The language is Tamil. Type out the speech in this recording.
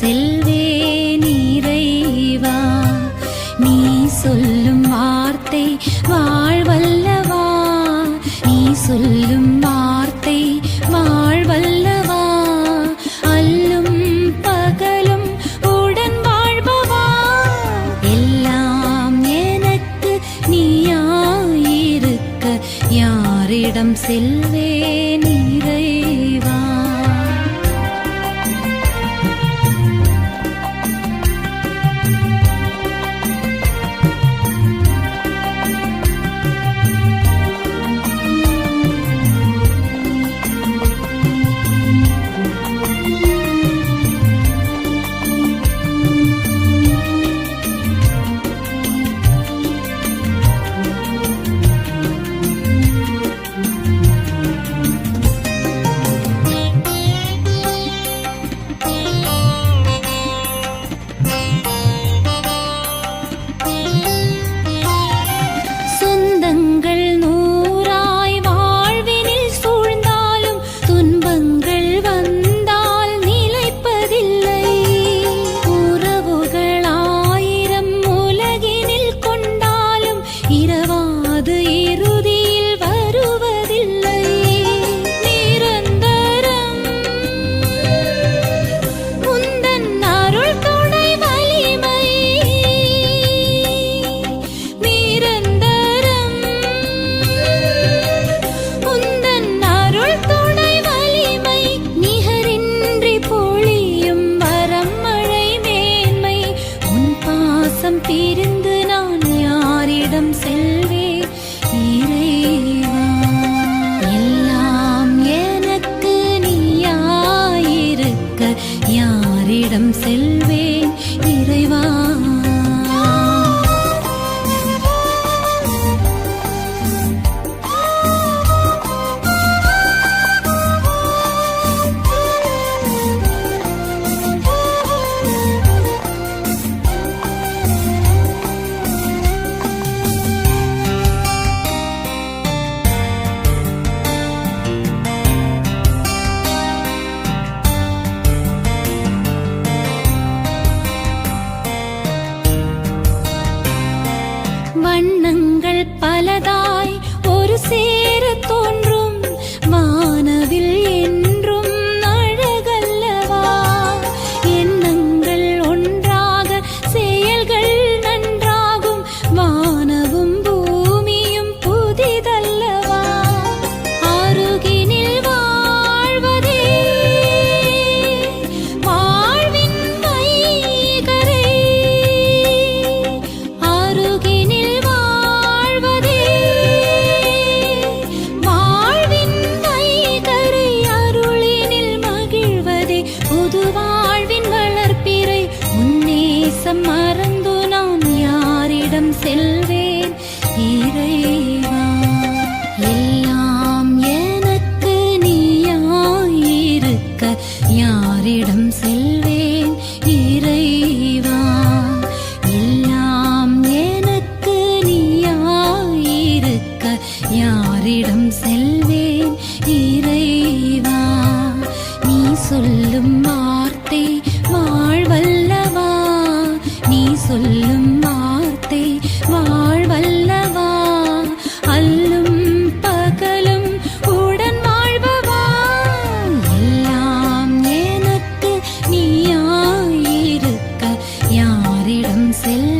செல்வே நீரைவா? நீ சொல்லும் வார்த்தை வாழ்வல்லவா? நீ சொல்லும் வார்த்தை வாழ்வல்லவா? அல்லும் பகலும் உடன் வாழ்பவா? எல்லாம் எனக்கு நீயாயிருக்க. யாரிடம் செல்வே நீரைவா? ಕಾಲದ யாரிடம் செல்வேன் இறைவா. நீ சொல்லும் வார்த்தை வாழ்வல்லவா? நீ சொல்லும் வார்த்தை வாழ்வல்லவா? அல்லும் பகலும் உடன் வாழ்பவா? எல்லாம் எனக்கு நீயாயிருக்க. யாரிடம் செல்ல